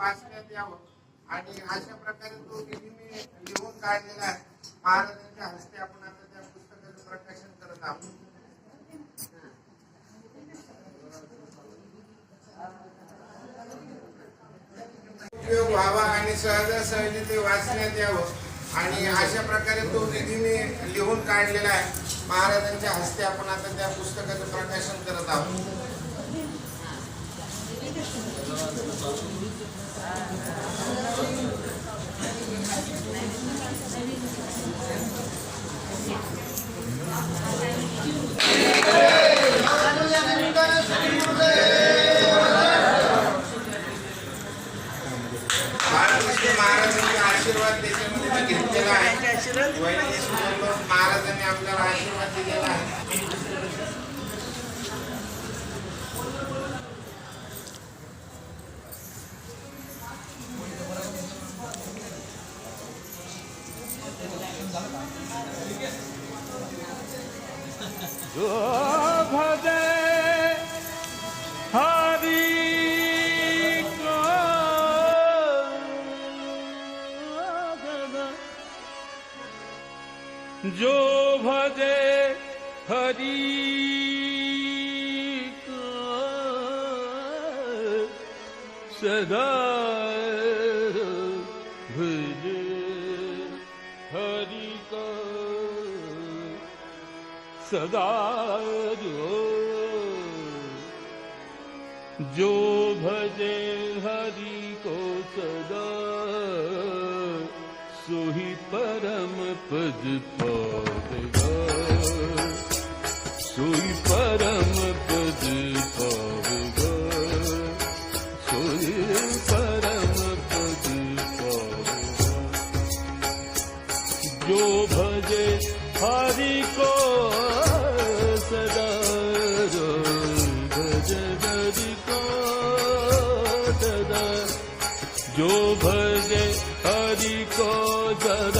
वाचण्यात यावं. आणि अशा प्रकारे तो नेहमी लिहून काढलेला आहे. महाराजांच्या हस्ते आपण आता त्या पुस्तकाचं प्रकाशन करत आहोत. उपयोग व्हावा आणि सहजासहजी ते वाचण्यात यावं. आणि अशा प्रकारे तो निधी मी लिहून काढलेला आहे. महाराजांच्या हस्ते आपण आता त्या पुस्तकाचं प्रकाशन करत आहोत. महाराजांनी आपल्याला आशीर्वाद दिलेला आहे. जो भजे हरि सदा भजे हरि को सदा जो जो भजे हरि को सदा सोही परम पद पावेगा सोही परम पद पावेगा सोही परम पद पावेगा जो भजे हरि को को सदा जो भजे हरि को सदा